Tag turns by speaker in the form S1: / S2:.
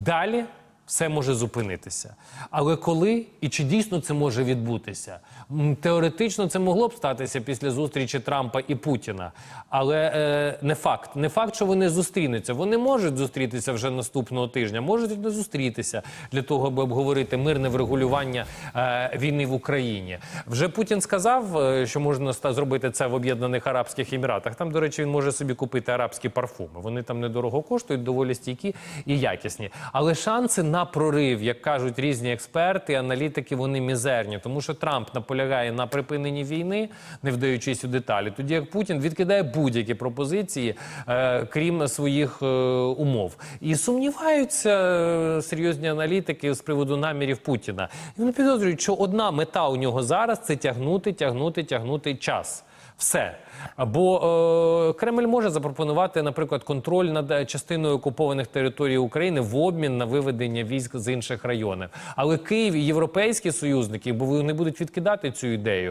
S1: Далі все може зупинитися. Але коли і чи дійсно це може відбутися? Теоретично це могло б статися після зустрічі Трампа і Путіна, але е, не факт. Не факт, що вони зустрінуться. Вони можуть зустрітися вже наступного тижня, можуть не зустрітися для того, аби обговорити мирне врегулювання е, війни в Україні. Вже Путін сказав, е, що можна зробити це в Об'єднаних Арабських Еміратах. Там, до речі, він може собі купити арабські парфуми. Вони там недорого коштують, доволі стійкі і якісні. Але шанси на прорив, як кажуть різні експерти, аналітики, вони мізерні, тому що Трамп наполягає на припиненні війни, не вдаючись у деталі. Тоді як Путін відкидає будь-які пропозиції, е, крім своїх е, умов. І сумніваються е, серйозні аналітики з приводу намірів Путіна. І вони підозрюють, що одна мета у нього зараз це тягнути, тягнути, тягнути час. Все. Бо е, Кремль може запропонувати, наприклад, контроль над е, частиною окупованих територій України в обмін на виведення військ з інших районів. Але Київ і європейські союзники, бо вони будуть відкидати цю ідею,